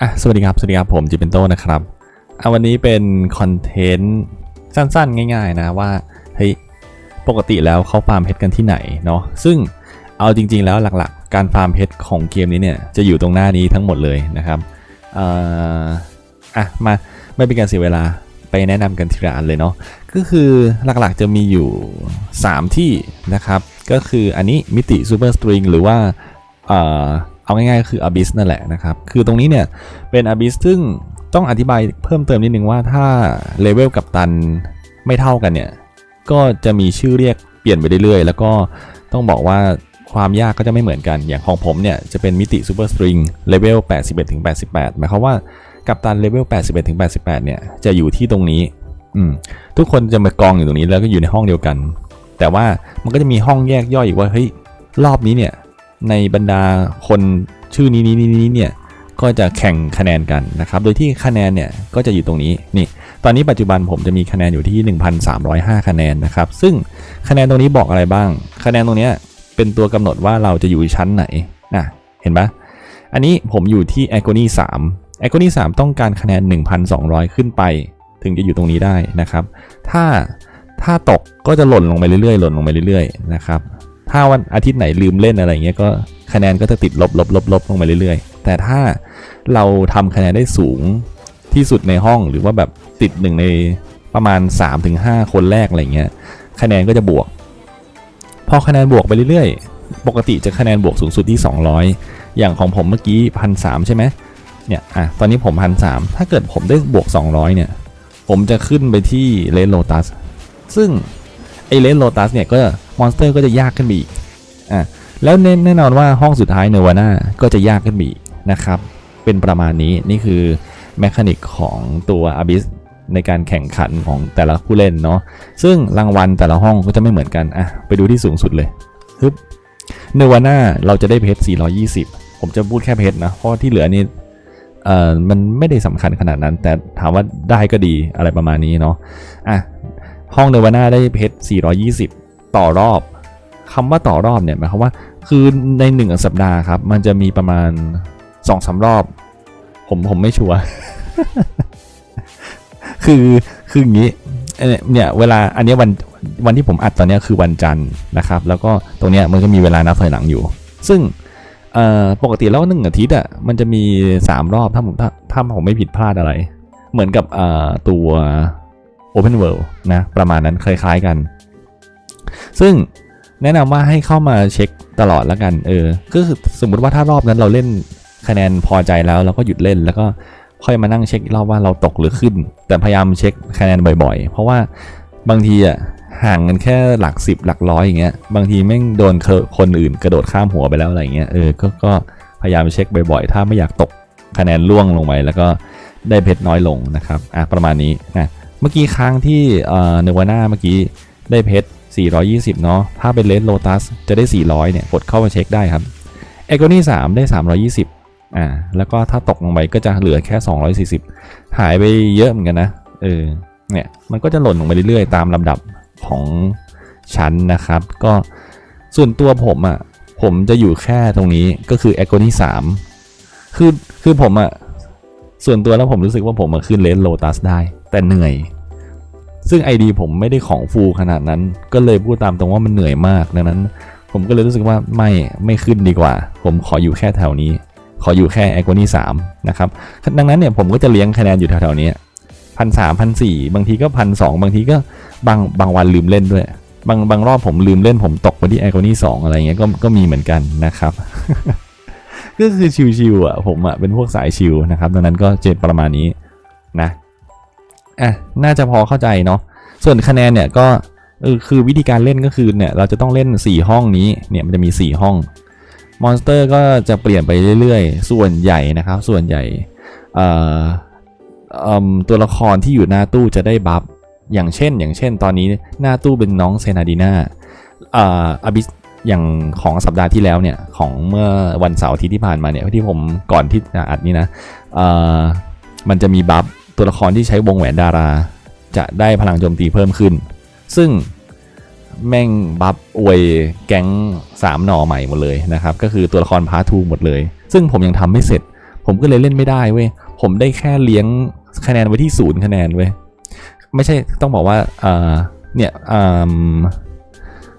อะสวัสดีครับสวัสดีครับผมจิเป็นโตนะครับอะวันนี้เป็นคอนเทนต์สั้นๆ ง่าย ๆ นะว่าเฮ้ยปกติแล้วเขาฟาร์มเพชรกันที่ไหนเนาะซึ่งเอาจริง ๆ แล้วหลักๆ การฟาร์มเพชรของเกมนี้เนี่ยจะอยู่ตรงหน้านี้ทั้งหมดเลยนะครับอ่ออะมาไม่เป็นการเสียเวลาไปแนะนำกันทีละอันเลยเนาะก็คือหลักๆจะมีอยู่ 3 ที่นะครับ ก็คืออันนี้มิติซูเปอร์สตริงหรือว่า เอาง่ายๆคือ Abyss นั่นแหละนะครับ คือตรงนี้เนี่ยเป็น Abyss ซึ่งต้องอธิบายเพิ่มเติมนิดนึงว่าถ้าเลเวลกับตันไม่เท่ากันเนี่ย ก็จะมีชื่อเรียกเปลี่ยนไปเรื่อยๆ แล้วก็ต้องบอกว่าความยากก็จะไม่เหมือนกัน อย่างของผมเนี่ยจะเป็นมิติซูเปอร์สตริงเลเวล81ถึง88 หมายความว่ากับตันเลเวล81ถึง88 เนี่ยจะอยู่ที่ตรงนี้อืมทุกคนจะมากองอยู่ตรงนี้แล้วก็อยู่ในห้องเดียวกัน แต่ว่ามันก็จะมีห้องแยกย่อยอีกว่าเฮ้ยรอบนี้เนี่ย ในบรรดาคนชื่อนี้นี้นี้เนี่ยก็จะแข่งคะแนนกันนะครับ โดยที่คะแนนเนี่ยก็จะอยู่ตรงนี้นี่ ตอนนี้ปัจจุบันผมจะมีคะแนนอยู่ที่ 1,305 คะแนนนะครับ ซึ่งคะแนนตรงนี้บอกอะไรบ้าง คะแนนตรงเนี้ยเป็นตัวกำหนดว่าเราจะอยู่ชั้นไหนนะเห็นปะอันนี้ผมอยู่ที่ a g o n y 3 a g o n y 3 ต้องการคะแนน 1,200 ขึ้นไป ถึงจะอยู่ตรงนี้ได้นะครับ ถ้าถ้าตกก็จะหล่นลงไปเรื่อยๆ หล่นลงไปเรื่อยๆ นะครับ ถ้าวันอาทิตย์ไหนลืมเล่นอะไรเงี้ยก็คะแนนก็จะติดลบลบลบลบลงไปเรื่อยๆ แต่ถ้าเราทำคะแนนได้สูงที่สุดในห้องหรือว่าแบบติดหนึ่งในประมาณ 3-5 คนแรกอะไรเงี้ยคะแนนก็จะบวก พอคะแนนบวกไปเรื่อยๆ ปกติจะคะแนนบวกสูงสุดที่ 200 อย่างของผมเมื่อกี้พันสใช่ไหมเนี่ยอะตอนนี้ผมพันสถ้าเกิดผมได้บวก 200 เนี่ย ผมจะขึ้นไปที่เลนโลตัสซึ่งไอเลนโลตัสเนี่ยก็ มอนสเตอร์ก็จะยากขึ้นไปอีกอะแล้วแน่นอนว่าห้องสุดท้ายเนวาน่าก็จะยากขึ้นไปอีกนะครับ เป็นประมาณนี้นี่คือแมคานิกของตัว Abyss ในการแข่งขันของแต่ละผู้เล่นเนาะซึ่งรางวัลแต่ละห้องก็จะไม่เหมือนกันอะไปดูที่สูงสุดเลยฮึบเนวาน่าเราจะได้เพชร420 ผมจะพูดแค่เพชรนะเพราะที่เหลือนี่เอ่อมันไม่ได้สำคัญขนาดนั้น แต่ถามว่าได้ก็ดีอะไรประมาณนี้เนาะอะห้องเนวาน่าได้เพชร420 ต่อรอบคำว่าต่อรอบเนี่ยหมายความว่าคือในหนึ่งสัปดาห์ครับ มันจะมีประมาณสองสารอบ ผมผมไม่ชัวร์คือคืออย่างนี้เนี่ยเวลาอันนี้วันวันที่ผมอัดตอนนี้คือวันจันทร์นะครับ แล้วก็ตรงเนี้ยมันก็มีเวลานับถอยหลังอยู่ ซึ่งปกติแล้วหนึ่งอาทิตย์อะมันจะมี 3 รอบถ้าผมถ้าถ้าผมไม่ผิดพลาดอะไร เหมือนกับตัว Open World นะประมาณนั้นคล้ายๆกัน ซึ่งแนะนำว่าให้เข้ามาเช็คตลอดแล้วกัน เออ ก็คือสมมุติว่าถ้ารอบนั้นเราเล่นคะแนนพอใจแล้วเราก็หยุดเล่นแล้วก็ค่อยมานั่งเช็ครอบว่าเราตกหรือขึ้น แต่พยายามเช็คคะแนนบ่อยๆ เพราะว่าบางทีอะห่างกันแค่หลักสิบหลักร้อยอย่างเงี้ย บางทีแม่งโดนคนอื่นกระโดดข้ามหัวไปแล้วอะไรเงี้ย เออ ก็ก็พยายามเช็คบ่อยๆ ถ้าไม่อยากตกคะแนนล่วงลงไปแล้วก็ได้เพชรน้อยลงนะครับ อะประมาณนี้นะ เมื่อกี้ค้างที่เอ่อเนวาน่าเมื่อกี้ได้เพชร 420 เนาะ ถ้าเป็นเลนโลตัสจะได้ 400 เนี่ย กดเข้ามาเช็คได้ครับเอโกนี่3ได้ 320 อ่า แล้วก็ถ้าตกลงไปก็จะเหลือแค่ 240 หายไปเยอะเหมือนกันนะ เออ เนี่ย มันก็จะหล่นลงไปเรื่อยๆ ตามลำดับของชั้นนะครับ ก็ส่วนตัวผมอะ่ะ ผมจะอยู่แค่ตรงนี้ก็คือ a g o n y 3 คือ คือผมอะ่ะ ส่วนตัวแล้วผมรู้สึกว่าผมมาขึ้นเลนโลตัสได้ แต่เหนื่อย ซึ่ง ID ผมไม่ได้ของฟูขนาดนั้น ก็เลยพูดตามตรงว่ามันเหนื่อยมากดังนั้น ผมก็เลยรู้สึกว่าไม่ไม่ขึ้นดีกว่า ผมขออยู่แค่แถวนี้ ขออยู่แค่แอ g วนี่สามนะครับดังนั้นเนี่ยผมก็จะเลี้ยงคะแนนอยู่แถวๆนี้พันสามพันสี่บางทีก็พันสองบางทีก็บางบางวันลืมเล่นด้วย บางบางรอบผมลืมเล่นผมตกไปที่แอ g วนี่สองอะไรเงี้ยก็ก็มีเหมือนกันนะครับก็คือชิวๆอะผมอะเป็นพวกสายชิวนะครับดังนั้นก็เจ็ดประมาณนี้นะ อะน่าจะพอเข้าใจเนาะส่วนคะแนนเนี่ยก็เออคือวิธีการเล่นก็คือเนี่ยเราจะต้องเล่น 4 ห้องนี้เนี่ยมันจะมี 4 ห้องมอนสเตอร์ก็จะเปลี่ยนไปเรื่อยๆ ส่วนใหญ่นะครับ ส่วนใหญ่ตัวละครที่อยู่หน้าตู้จะได้บัฟอย่างเช่น อย่างเช่น ตอนนี้หน้าตู้เป็นน้องเซนาดีนาอาบิสอย่างของสัปดาห์ที่แล้วเนี่ย ของเมื่อวันเสาร์ที่ที่ผ่านมาเนี่ยที่ผมก่อนที่จะอัดนี้นะมันจะมีบัฟ ตัวละครที่ใช้วงแหวนดารา จะได้พลังโจมตีเพิ่มขึ้น ซึ่งแม่งบัฟอวยแก๊ง3หน่อใหม่หมดเลยนะครับ ก็คือตัวละครพาร์ทูหมดเลย ซึ่งผมยังทำไม่เสร็จ ผมก็เลยเล่นไม่ได้เว้ย ผมได้แค่เลี้ยงคะแนนไว้ที่ศูนย์คะแนนเว้ย ไม่ใช่ต้องบอกว่าเนี่ย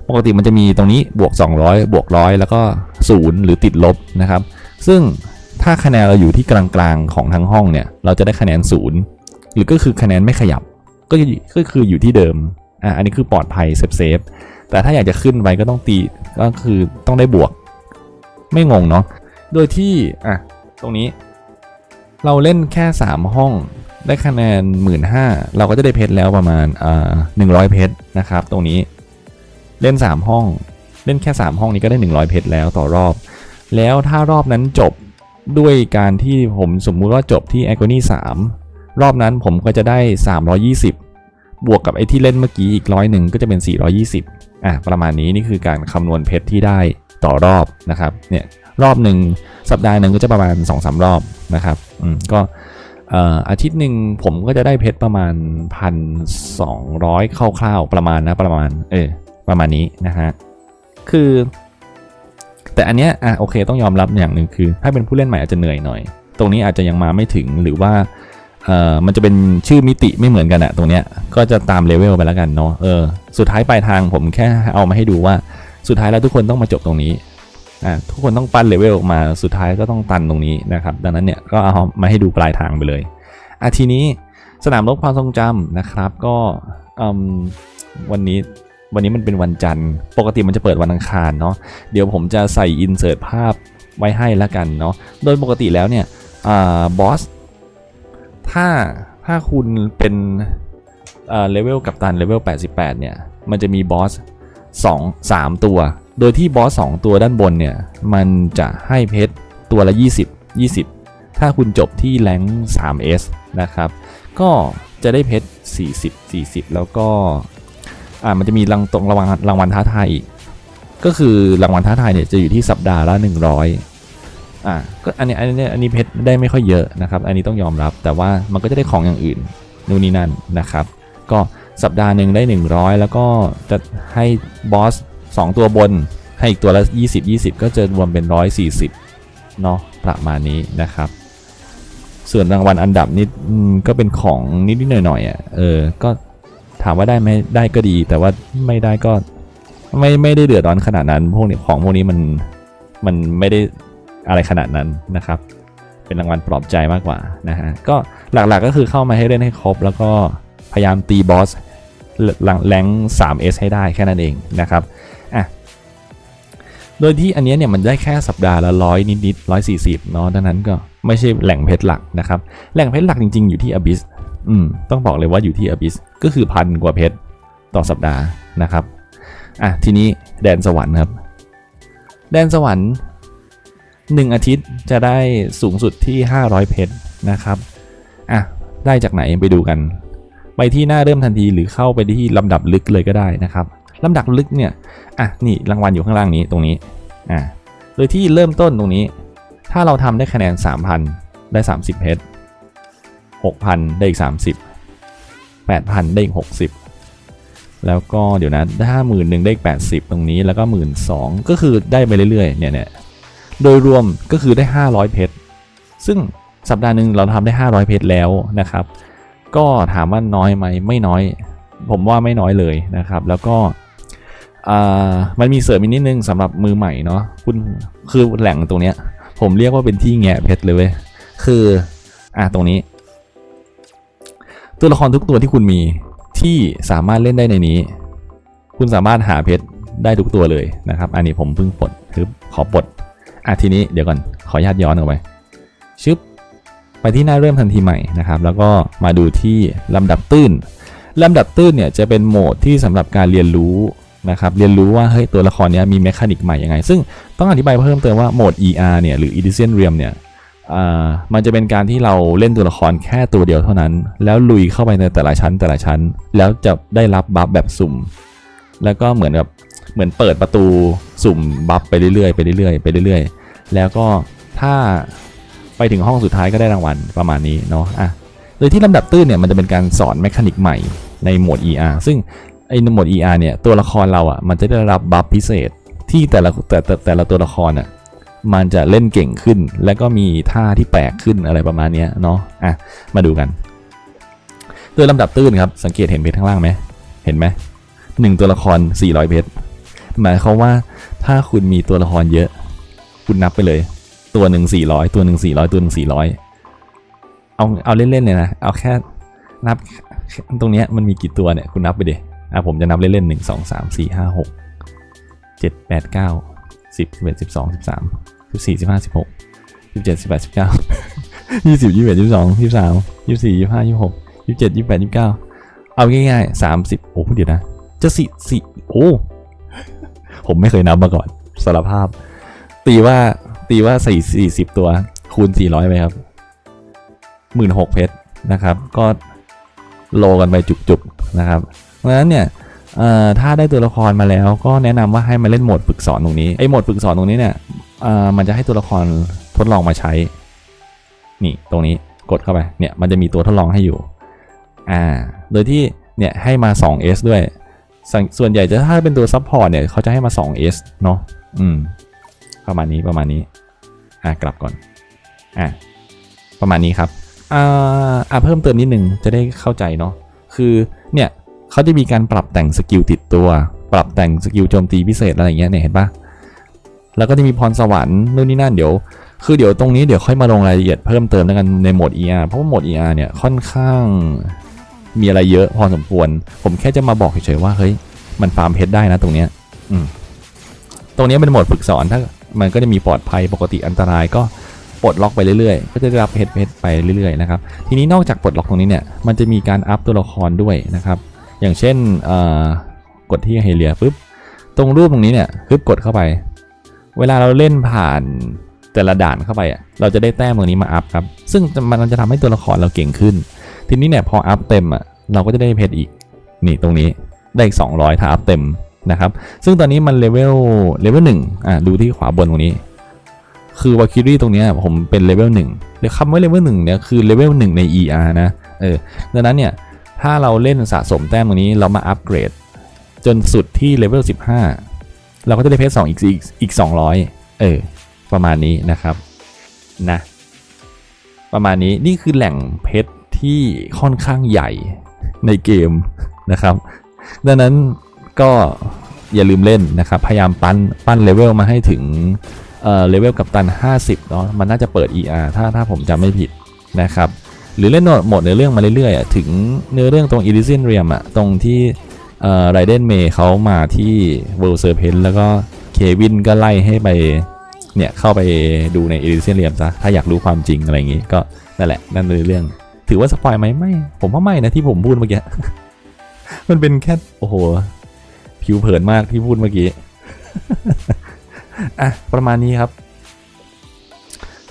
ปกติมันจะมีตรงนี้บวก 200 บวกร้อยแล้วก็ศูนย์หรือติดลบนะครับ ซึ่ง ถ้าคะแนนเราอยู่ที่กลางๆของทั้งห้องเนี่ย เราจะได้คะแนนศูนย์หรือก็คือคะแนนไม่ขยับ ก็ก็คืออยู่ที่เดิมอะอันนี้คือปลอดภัยเซฟเซฟแต่ถ้าอยากจะขึ้นไปก็ต้องตีก็คือต้องได้บวก ไม่งงเนาะโดยที่อะตรงนี้ เราเล่นแค่ 3 ห้องได้คะแนน 1 5ื่นเราก็จะได้เพชรแล้วประมาณอ่าหนึ่งเพชรนะครับ ตรงนี้เล่น 3 ห้อง เล่นแค่ 3 ห้องนี้ก็ได้ 100 เพชรแล้วต่อรอบ แล้วถ้ารอบนั้นจบ ด้วยการที่ผมสมมุติว่าจบที่ a g o n y 3 รอบนั้นผมก็จะได้ 320 บวกกับไอ้ที่เล่นเมื่อกี้อีกร้อยหนึ่งก็จะเป็น 420 อะ ประมาณนี้นี่คือการคำนวณเพชรที่ได้ต่อรอบนะครับ เนี่ยรอบหนึ่งสัปดาห์หนึ่งก็จะประมาณ 2-3 รอบนะครับอืมก็เอ่ออาทิตย์หนึ่งผมก็จะได้เพชรประมาณ 1,200คร่าวๆประมาณนะประมาณเออประมาณนี้นะฮะคือ แต่อันเนี้ยอะโอเคต้องยอมรับอย่างหนึ่งคือ ถ้าเป็นผู้เล่นใหม่อาจจะเหนื่อยหน่อย ตรงนี้อาจจะยังมาไม่ถึงหรือว่าเอ่อมันจะเป็นชื่อมิติไม่เหมือนกันอะตรงเนี้ยก็จะตามเลเวลไปแล้วกันเนาะเออสุดท้ายปลายทางผมแค่เอามาให้ดูว่าสุดท้ายแล้วทุกคนต้องมาจบตรงนี้อะทุกคนต้องปั้นเลเวลออกมาสุดท้ายก็ต้องตันตรงนี้นะครับ ดังนั้นเนี่ยก็เอามาให้ดูปลายทางไปเลยอะทีนี้สนามรบความทรงจำนะครับ ก็อืมวันนี้ วันนี้มันเป็นวันจันทร์ปกติมันจะเปิดวันอังคารเนาะเดี๋ยวผมจะใส่อินเสิร์ตภาพไว้ให้แล้วกันเนาะโดยปกติแล้วเนี่ยอบอสถ้าถ้าคุณเป็นเลเวลกับตันเลเวล88 เนี่ย มันจะมีบอส2 3 ตัว โดยที่บอส2ตัวด้านบนเนี่ย มันจะให้เพชรตัวละ 20 20 ถ้าคุณจบที่แรง 3S นะครับ ก็จะได้เพชร40 40 แล้วก็ อ่ามันจะมีรางตรงรางวัลรางวัลท้าทายอีก ก็คือรางวัลท้าทายเนี่ยจะอยู่ที่สัปดาห์ละ100อ่าก็อันนี้อันนี้อันนี้เพชรได้ไม่ค่อยเยอะนะครับ อันนี้ต้องยอมรับ แต่ว่ามันก็จะได้ของอย่างอื่นนู่นนี่นั่นนะครับ ก็สัปดาห์หนึ่งได้ 100 แล้วก็จะให้บอส2 ตัวบนให้อีกตัวละ 20 20 ก็จะรวมเป็น 140เนาะประมาณนี้นะครับ ส่วนรางวัลอันดับนี้อืมก็เป็นของนิดๆหน่อยๆอะเออก็ ถามว่าได้ไหมได้ก็ดี แต่ว่าไม่ได้ก็ไม่ไม่ได้เดือดร้อนขนาดนั้น พวกนี้ของพวกนี้มันมันไม่ได้อะไรขนาดนั้นนะครับ เป็นรางวัลปลอบใจมากกว่านะฮะก็หลักๆก็คือเข้ามาให้เล่นให้ครบ แล้วก็พยายามตีบอสแรง 3S ให้ได้แค่นั้นเองนะครับอะโดยที่อันนี้เนี่ยมันได้แค่สัปดาห์ละร้อยนิดๆร้อยสี่สิบเนาะดังนั้นก็ไม่ใช่แหล่งเพชรหลักนะครับ แหล่งเพชรหลักจริงๆอยู่ที่ Abyss อืมต้องบอกเลยว่าอยู่ที่ Abyss ก็คือพันกว่าเพชรต่อสัปดาห์นะครับอะทีนี้แดนสวรรค์ครับ แดนสวรรค์1อาทิตย์จะได้สูงสุดที่ 500 เพชรนะครับอะได้จากไหนไปดูกัน ไปที่หน้าเริ่มทันทีหรือเข้าไปที่ลำดับลึกเลยก็ได้นะครับลำดับลึกเนี่ยอะนี่รางวัลอยู่ข้างล่างนี้ตรงนี้อะโดยที่เริ่มต้นตรงนี้ ถ้าเราทำได้คะแนน 3,000 ได้ 30 เพชร 6,000 ได้อีก 30 8,000 ได้อีก 60 แล้วก็เดี๋ยวนะถ้าหมื่นหนึ่งได้อีก 80 ตรงนี้แล้วก็หมื่นสองก็คือได้ไปเรื่อยๆเนี่ยเนี่ยโดยรวมก็คือได้ 500 เพชรซึ่งสัปดาห์หนึ่งเราทำได้ 500 เพชรแล้วนะครับ ก็ถามว่าน้อยไหมไม่น้อย ผมว่าไม่น้อยเลยนะครับ แล้วก็มันมีเสริมอีกนิดนึงสำหรับมือใหม่เนาะคุณคือแหล่งตรงเนี้ย ผมเรียกว่าเป็นที่แงะเพชรเลยเว้ยคืออ่าตรงนี้ ตัวละครทุกตัวที่คุณมีที่สามารถเล่นได้ในนี้ คุณสามารถหาเพชรได้ทุกตัวเลยนะครับ อันนี้ผมเพิ่งปลดคือขอปลดอะทีนี้เดี๋ยวก่อนขอญาตย้อนออกไปชึบไปที่หน้าเริ่มทันทีใหม่นะครับ แล้วก็มาดูที่ลำดับตื้นลำดับตื้นเนี่ยจะเป็นโหมดที่สำหรับการเรียนรู้นะครับเรียนรู้ว่าเฮ้ยตัวละครนี้มีแมคานิกใหม่ยังไง ซึ่งต้องอธิบายเพิ่มเติมว่าโหมด ER เนี่ยหรือ Elysian Realm เนี่ย มันจะเป็นการที่เราเล่นตัวละครแค่ตัวเดียวเท่านั้น แล้วลุยเข้าไปในแต่ละชั้นแต่ละชั้น แล้วจะได้รับบัฟแบบสุ่ม แล้วก็เหมือนแบบเหมือนเปิดประตูสุ่มบัฟไปเรื่อยๆไปเรื่อยๆไปเรื่อยๆ แล้วก็ถ้าไปถึงห้องสุดท้ายก็ได้รางวัลประมาณนี้เนาะอะโดยที่ลำดับตื้นเนี่ยมันจะเป็นการสอนแมคานิกใหม่ในโหมด ER ซึ่งไอ้โหมด ER เนี่ยตัวละครเราอะมันจะได้รับบัฟพิเศษที่แต่ละแต่แต่แต่ละตัวละครอะ มันจะเล่นเก่งขึ้น และก็มีท่าที่แปลกขึ้นอะไรประมาณนี้เนาะอะมาดูกันโดยลำดับตื้นครับสังเกตเห็นเพชรข้างล่างไหมเห็นไหมหนึ่งตัวละคร 400 เพชรหมายความว่าถ้าคุณมีตัวละครเยอะ คุณนับไปเลย ตัวหนึ่ง400 ตัวหนึ่ง400 ตัวหนึ่ง400 เอาเอาเล่นๆเลยนะเอาแค่นับตรงเนี้ยมันมีกี่ตัวเนี่ยคุณนับไปดิอะผมจะนับเล่นๆหนึ่งสองสามสี่ห้าหกเจ็ดแปดเก้าสิบสิบเอ็ดสิบสองสิบสาม สิบสี่สิบห้าสิบหกสิบเจ็ดสิบแปดสิบเก้ายี่สิบยี่สิบเอ็ดยี่สิบสองยี่สิบสามยี่สิบสี่ยี่สิบห้ายี่สิบหกยี่สิบเจ็ดยี่สิบแปดยี่สิบเก้าเอาง่ายๆสามสิบโอ้เดี๋ยวนะ จะสี่สี่โอ้ ผมไม่เคยนับมาก่อนสารภาพ ตีว่าตีว่าสี่สี่สิบตัว คูณสี่ร้อยไปครับหมื่นหกเพชรนะครับ ก็โลกันไปจุกๆนะครับเพราะฉะนั้นเนี่ยถ้าได้ตัวละครมาแล้วก็แนะนำว่าให้มาเล่นโหมดฝึกสอนตรงนี้ไอ้โหมดฝึกสอนตรงนี้เนี่ย มันจะให้ตัวละครทดลองมาใช้ นี่ตรงนี้กดเข้าไป เนี่ยมันจะมีตัวทดลองให้อยู่ อ่า โดยที่ เนี่ยให้มา 2S ด้วยส่วนส่วนใหญ่จะถ้าเป็นตัวซัพพอร์ตเนี่ยเขาจะให้มา 2S เนาะอืม ประมาณนี้ประมาณนี้ อ่ากลับก่อน อ่าประมาณนี้ครับ อ่าอ่าเพิ่มเติมนิดนึงจะได้เข้าใจเนาะ คือ เนี่ยเขาจะมีการปรับแต่งสกิลติดตัว ปรับแต่งสกิลโจมตีพิเศษอะไรอย่างเงี้ยเนี่ยเห็นปะ แล้วก็จะมีพรสวรรค์นู่นนี่นั่นเดี๋ยว คือเดี๋ยวตรงนี้เดี๋ยวค่อยมาลงรายละเอียดเพิ่มเติมแล้วกันในโหมด ER เพราะว่าโหมด ER เนี่ยค่อนข้างมีอะไรเยอะพอสมควร ผมแค่จะมาบอกเฉยๆว่าเฮ้ยมันฟาร์มเพชรได้นะตรงเนี้ยอืมตรงนี้เป็นโหมดฝึกสอนถ้ามันก็จะมีปลอดภัยปกติอันตรายก็ปลดล็อกไปเรื่อยๆ ก็จะได้รับเพชรเพชรไปเรื่อยๆนะครับ ทีนี้นอกจากปลดล็อกตรงนี้เนี่ย มันจะมีการอัพตัวละครด้วยนะครับ อย่างเช่นกดที่เฮเลียปุ๊บ ตรงรูปตรงนี้เนี่ยปึ๊บกดเข้าไป เวลาเราเล่นผ่านแต่ละด่านเข้าไปอะเราจะได้แต้มตรงนี้มาอัพครับ ซึ่งมันจะทำให้ตัวละครเราเก่งขึ้น ทีนี้เนี่ยพออัพเต็มอะเราก็จะได้เพชรอีกนี่ตรงนี้ได้อีก 200 ถ้าอัพเต็มนะครับ ซึ่งตอนนี้มันเลเวลเลเวลหนึ่งอะดูที่ขวาบนตรงนี้ คือวาคิรี่ตรงเนี้ยผมเป็นเลเวลหนึ่งเดี๋ยวคำว่าเลเวลหนึ่งเนี่ยคือเลเวลหนึ่งใน ER นะเออดังนั้นเนี่ยถ้าเราเล่นสะสมแต้มตรงนี้เรามาอัปเกรด จนสุดที่เลเวล15 เราก็จะได้เพชร2อีกอีกอีก200เออ ประมาณนี้นะครับนะ ประมาณนี้นี่คือแหล่งเพชรที่ค่อนข้างใหญ่ในเกมนะครับ ดังนั้นก็อย่าลืมเล่นนะครับ พยายามปั้นปั้นเลเวลมาให้ถึงเอ่อเลเวลกับตัน 50 เนาะมันน่าจะเปิด ER ถ้าถ้าผมจำไม่ผิดนะครับ หรือเล่นโหมดเนื้อเรื่องมาเรื่อยๆถึงเนื้อเรื่องตรง e l y s i a n Realm อะตรงที่ ไรเดนเมย์เขามาที่ World Serpent แล้วก็เควินก็ไล่ให้ไปเนี่ยเข้าไปดูใน e l y s i a n Realm ซะถ้าอยากรู้ความจริงอะไรอย่างงี้ก็นั่นแหละนั่นคือเรื่อง ถือว่าสปอยไหมไม่ ผมว่าไม่นะที่ผมพูดเมื่อกี้ มันเป็นแค่โอ้โห ผิวเผินมากที่พูดเมื่อกี้อะประมาณนี้ครับ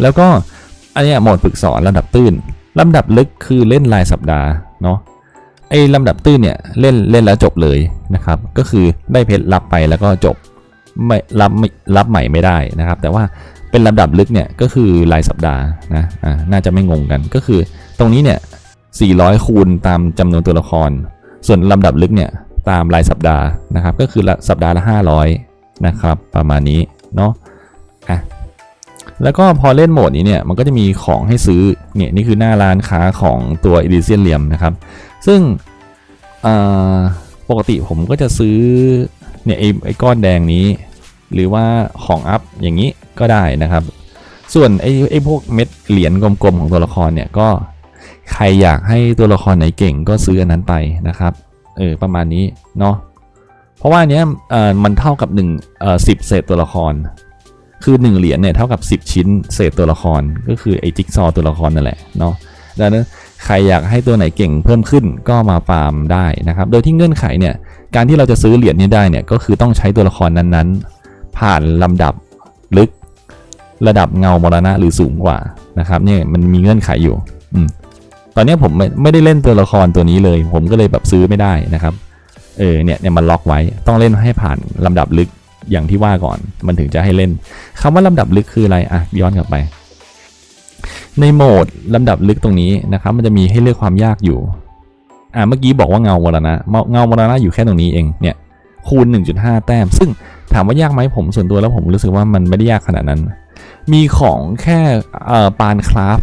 แล้วก็อันนี้โหมดฝึกสอนลำดับตื้นลำดับลึกคือเล่นรายสัปดาห์เนาะ อ้ลำดับตื้นเนี่ยเล่นเล่นแล้วจบเลยนะครับ ก็คือได้เพชรรับไปแล้วก็จบไม่รับไม่รับใหม่ไม่ได้นะครับ แต่ว่าเป็นลำดับลึกเนี่ยก็คือรายสัปดาห์นะอ่าน่าจะไม่งงกันก็คือ ตรงนี้เนี่ย400 คูณตามจำนวนตัวละคร ส่วนลำดับลึกเนี่ยตามรายสัปดาห์นะครับ ก็คือสัปดาห์ละ 500 นะครับ ประมาณนี้เนาะ แล้วก็พอเล่นโหมดนี้เนี่ยมันก็จะมีของให้ซื้อเนี่ยนี่คือหน้าร้านค้าของตัว e d i t i o n เ i ียมนะครับ ซึ่งปกติผมก็จะซื้อเนี่ยไอ้ไอ้ก้อนแดงนี้ หรือว่าของอัพอย่างนี้ก็ได้นะครับ ส่วนไอ้ไอ้พวกเม็ดเหรียญกลมๆของตัวละครเนี่ยก็ใครอยากให้ตัวละครไหนเก่งก็ซื้ออันนั้นไปนะครับเออประมาณนี้เนาะเพราะว่าเนี้ยมันเท่ากับ1เอ่อสิบเศษตัวละคร คือ1เหรียญเนี่ยเท่ากับ 10 ชิ้นเศษตัวละครก็คือไอ้จิ๊กซอตัวละครนั่นแหละเนาะดังนั้นใครอยากให้ตัวไหนเก่งเพิ่มขึ้นก็มาฟาร์มได้นะครับ โดยที่เงื่อนไขเนี่ยการที่เราจะซื้อเหรียญนี้ได้เนี่ยก็คือต้องใช้ตัวละครนั้นๆ ผ่านลำดับลึกระดับเงามรณะหรือสูงกว่านะครับเนี่ยมันมีเงื่อนไขอยู่อืมตอนนี้ผมไม่ไม่ได้เล่นตัวละครตัวนี้เลย ผมก็เลยแบบซื้อไม่ได้นะครับเออเนี่ยเนี่ยมันล็อกไว้ต้องเล่นให้ผ่านลำดับลึก อย่างที่ว่าก่อนมันถึงจะให้เล่นคำว่าลำดับลึกคืออะไรอะย้อนกลับไป ในโหมดลำดับลึกตรงนี้นะครับ มันจะมีให้เลือกความยากอยู่อ่าเมื่อกี้บอกว่าเงามรณะเงาเงามรณะอยู่แค่ตรงนี้เองเนี่ยคูณ 1.5 แต้ม ซึ่งถามว่ายากไหมผมส่วนตัวแล้วผมรู้สึกว่ามันไม่ได้ยากขนาดนั้น มีของแค่เอ่อปานคราฟ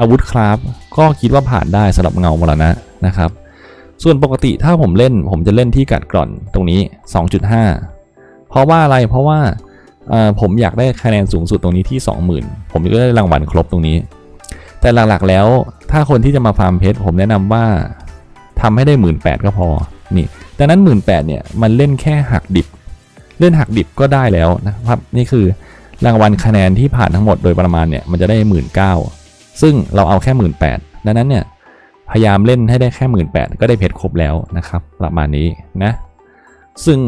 อาวุธคราฟก็คิดว่าผ่านได้สำหรับเงามรณะนะครับ ส่วนปกติถ้าผมเล่นผมจะเล่นที่กัดกร่อนตรงนี้ 2.5 เพราะว่าอะไรเพราะว่าผมอยากได้คะแนนสูงสุดตรงนี้ที่ 20,000 ผมจะได้รางวัลครบตรงนี้ แต่หลักๆแล้วถ้าคนที่จะมาฟาร์มเพชรผมแนะนำว่าทำให้ได้ 1 8ื่นก็พอนี่ดังนั้น 1 8ื่นเนี่ยมันเล่นแค่หักดิบ เล่นหักดิบก็ได้แล้วนะครับนี่คือรางวัลคะแนนที่ผ่านทั้งหมดโดยประมาณเนี่ยมันจะได้ 1 9ื่นซึ่งเราเอาแค่ 1 8ื่นดังนั้นเนี่ยพยายามเล่นให้ได้แค่ 1 8ื่นก็ได้เพชรครบแล้วนะครับประมาณนี้นะ ซึ่ง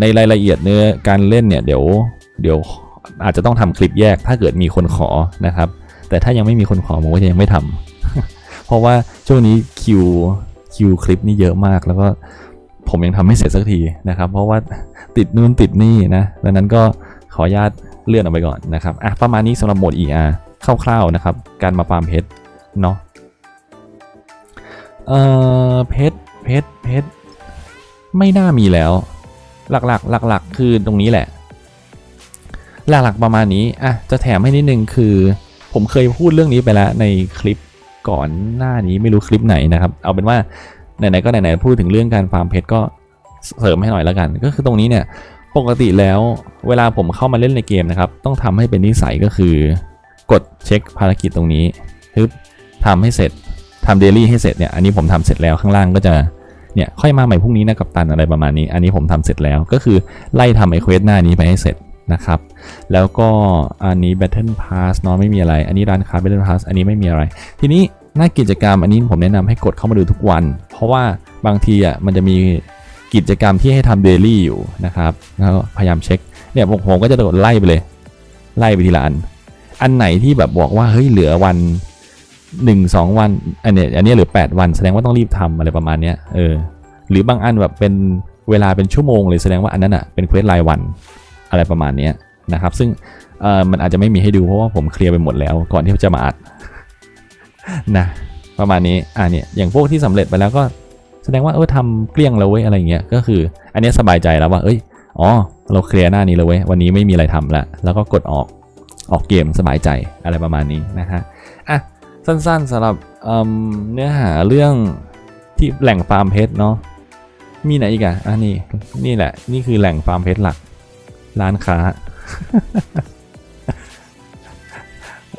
ในรายละเอียดเนื้อการเล่นเนี่ยเดี๋ยวเดี๋ยวอาจจะต้องทำคลิปแยกถ้าเกิดมีคนขอนะครับ แต่ถ้ายังไม่มีคนขอผมก็จะยังไม่ทำเพราะว่าช่วงนี้คิวคิวคลิปนี่เยอะมากแล้วก็ผมยังทำไม่เสร็จสักทีนะครับ เพราะว่าติดนู่นติดนี่นะดังนั้นก็ขออนุญาตเลื่อนออกไปก่อนนะครับอะประมาณนี้สำหรับโหมด ER คร่าวๆนะครับ การมาฟาร์มเพชรเนาะเอ่อเพชรเพชรเพชร ไม่น่ามีแล้ว หลักๆ หลักๆ คือตรงนี้แหละ หลักๆประมาณนี้อะจะแถมให้นิดนึงคือ ผมเคยพูดเรื่องนี้ไปแล้วในคลิปก่อนหน้านี้ไม่รู้คลิปไหนนะครับ เอาเป็นว่าไหนๆก็ไหนๆพูดถึงเรื่องการฟาร์มเพชรก็เสริมให้หน่อยแล้วกัน ก็คือตรงนี้เนี่ยปกติแล้วเวลาผมเข้ามาเล่นในเกมนะครับ ต้องทำให้เป็นนิสัยก็คือกดเช็คภารกิจตรงนี้ฮึบทำให้เสร็จทำเดลี่ให้เสร็จเนี่ยอันนี้ผมทำเสร็จแล้วข้างล่างก็จะ เนี่ยค่อยมาใหม่พรุ่งนี้นะกับตันอะไรประมาณนี้ อันนี้ผมทำเสร็จแล้วก็คือไล่ทำไอเควสหน้านี้ไปให้เสร็จนะครับ แล้วก็อันนี้ Battle Pass เนาะไม่มีอะไร อันนี้ร้านค้า Battle Pass อันนี้ไม่มีอะไร ทีนี้หน้ากิจกรรมอันนี้ผมแนะนำให้กดเข้ามาดูทุกวัน เพราะว่าบางทีอะมันจะมีกิจกรรมที่ให้ทำเดลี่อยู่นะครับแล้วพยายามเช็คเนี่ยผมผมก็จะกดไล่ไปเลย ไล่ไปทีละอัน อันไหนที่แบบบอกว่าเฮ้ยเหลือวันหนึ่งสองวัน อันเนี้ยอันนี้เหลือแปดวันแสดงว่าต้องรีบทำอะไรประมาณเนี้ยเออ หรือบางอันแบบเป็นเวลาเป็นชั่วโมงเลยแสดงว่าอันนั้นอะเป็นเควสรายวันอะไรประมาณนี้นะครับ ซึ่งเออมันอาจจะไม่มีให้ดูเพราะว่าผมเคลียร์ไปหมดแล้ว ก่อนที่จะมาอัดนะประมาณนี้อ่าเนี่ยอย่างพวกที่สำเร็จไปแล้วก็แสดงว่าเออทำเกลี้ยงแล้วเว้ยอะไรเงี้ยก็คือ อันนี้สบายใจแล้วว่า เอ้ยอ๋อเราเคลียร์หน้านี้เลยเว้ยวันนี้ไม่มีอะไรทำละแล้วก็กดออกออกเกมสบายใจอะไรประมาณนี้นะฮะอะสั้นๆสำหรับเนื้อหาเรื่องที่แหล่งฟาร์มเพชรเนาะ มีไหนอีกอะอะนี่นี่แหละ นี่คือแหล่งฟาร์มเพชรหลัก ร้านค้า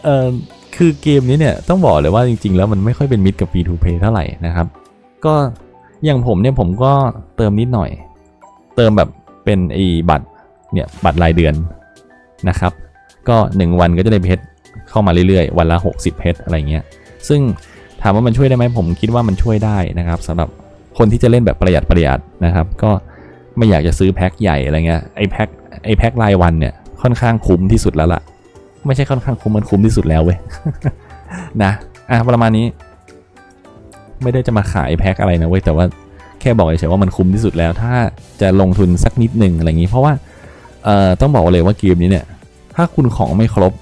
เออคือเกมนี้เนี่ย ต้องบอกเลยว่าจริง ๆ แล้วมันไม่ค่อยเป็นมิตรกับ Free to Play เท่าไหร่นะครับ ก็อย่างผมเนี่ยผมก็เติมนิดหน่อย เติมแบบเป็นไอ้บัตรเนี่ยบัตรรายเดือนนะครับ ก็ 1 วันก็จะได้เพชรเข้ามาเรื่อยๆ วันละ 60 เพชรอะไรเงี้ย ซึ่งถามว่ามันช่วยได้ไหมผมคิดว่ามันช่วยได้นะครับสำหรับ คนที่จะเล่นแบบประหยัดประหยัดนะครับ ก็ไม่อยากจะซื้อแพ็คใหญ่อะไรเงี้ยไอแพ็คไอแพ็ครายวันเนี่ยค่อนข้างคุ้มที่สุดแล้วล่ะ ไม่ใช่ค่อนข้างคุ้มมันคุ้มที่สุดแล้วเว้ยนะอะประมาณนี้ ไม่ได้จะมาขายแพ็คอะไรนะเว้ยแต่ว่าแค่บอกเฉยๆว่ามันคุ้มที่สุดแล้ว ถ้าจะลงทุนสักนิดหนึ่งอะไรอย่างนี้ เพราะว่าเอ่อต้องบอกเลยว่าเกมนี้เนี่ย ถ้าคุณของไม่ครบ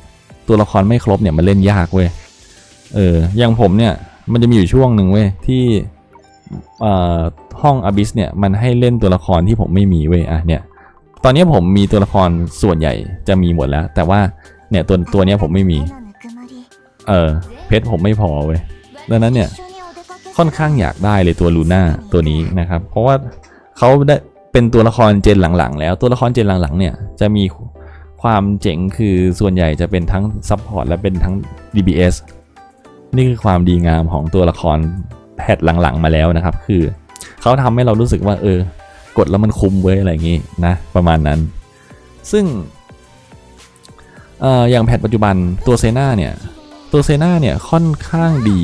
ตัวละครไม่ครบเนี่ยมันเล่นยากเว้ยเอออย่างผมเนี่ยมันจะมีอยู่ช่วงหนึ่งเว้ยที่ ห้องอบิสเนี่ยมันให้เล่นตัวละครที่ผมไม่มีเว้ยอะเนี่ยตอนนี้ผมมีตัวละครส่วนใหญ่จะมีหมดแล้ว แต่ว่าเนี่ยตัวตัวนี้ผมไม่มีเออเพชรผมไม่พอเว้ยดังนั้นเนี่ยค่อนข้างอยากได้เลยตัวลูน่าตัวนี้นะครับ เพราะว่าเขาได้เป็นตัวละครเจนหลังๆ แล้วตัวละครเจนหลังๆเนี่ยจะมีความเจ๋งคือส่วนใหญ่จะเป็นทั้งซัพพอร์ตและเป็นทั้ง DBS นี่คือความดีงามของตัวละคร แพทหลังๆมาแล้วนะครับ คือเขาทำให้เรารู้สึกว่าเออกดแล้วมันคุ้มเว้ยอะไรอย่างงี้นะประมาณนั้น ซึ่งอย่างแพทปัจจุบันตัวเซนาเนี่ยตัวเซนาเนี่ยค่อนข้างดี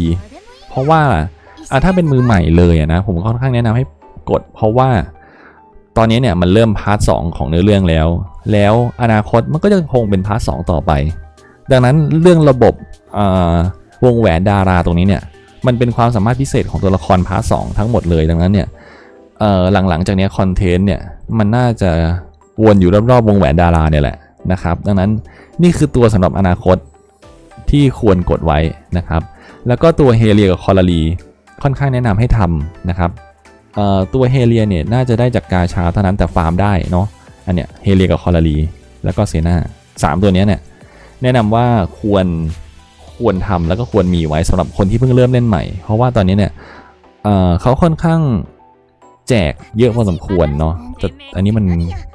เพราะว่าอะถ้าเป็นมือใหม่เลยนะผมค่อนข้างแนะนำให้กด เพราะว่าตอนนี้เนี่ยมันเริ่มพาร์ทสของเนื้อเรื่องแล้ว แล้วอนาคตมันก็จะคงเป็นพาร์ทสต่อไป ดังนั้นเรื่องระบบวงแหวนดาราตรงนี้เนี่ย มันเป็นความสามารถพิเศษของตัวละครพาร์ทสทั้งหมดเลยดังนั้นเนี่ยหลังๆจากนี้คอนเทนต์เนี่ยมันน่าจะวนอยู่รอบๆวงแหวนดาราเนี่ยแหละนะครับ ดังนั้นนี่คือตัวสำหรับอนาคตที่ควรกดไว้นะครับ แล้วก็ตัวเฮเลียกับคอร์ลีค่อนข้างแนะนำให้ทำนะครับตัวเฮเลียเนี่ยน่าจะได้จากกาชาเท่านั้นแต่ฟาร์มได้เนาะอันเนี้ยเฮเลียกับคอร์ลีแล้วก็เซนาสามตัวนี้เนี่ยแนะนำว่าควร ควรทำแล้วก็ควรมีไว้สำหรับคนที่เพิ่งเริ่มเล่นใหม่ เพราะว่าตอนนี้เนี่ยเเขาค่อนข้างแจกเยอะพอสมควรเนาะแต่อันนี้มัน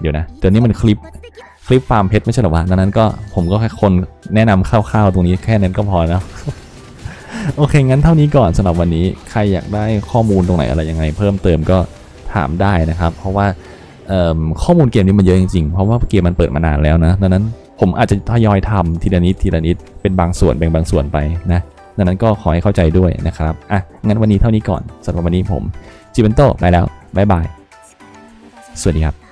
เดี๋ยวนะแต่อันนี้มันคลิปคลิปฟาร์มเพชรไม่ใช่หรอวะดังนั้นก็ผมก็แค่คนแนะนำคร่าวๆตรงนี้แค่นั้นก็พอแล้วโอเค งั้นเท่านี้ก่อนสำหรับวันนี้ใครอยากได้ข้อมูลตรงไหนอะไรยังไง เพิ่มเติมก็ถามได้นะครับ เพราะว่าข้อมูลเกมนี้มันเยอะจริงๆ เพราะว่าเกมมันเปิดมานานแล้วนะดังนั้น ผมอาจจะทยอยทำทีละนิดทีละนิดเป็นบางส่วนแบ่งบางส่วนไปนะดังนั้นก็ขอให้เข้าใจด้วยนะครับอะงั้นวันนี้เท่านี้ก่อนสำหรับวันนี้ผมจิบันโตไปแล้วบ๊ายบาย สวัสดีครับ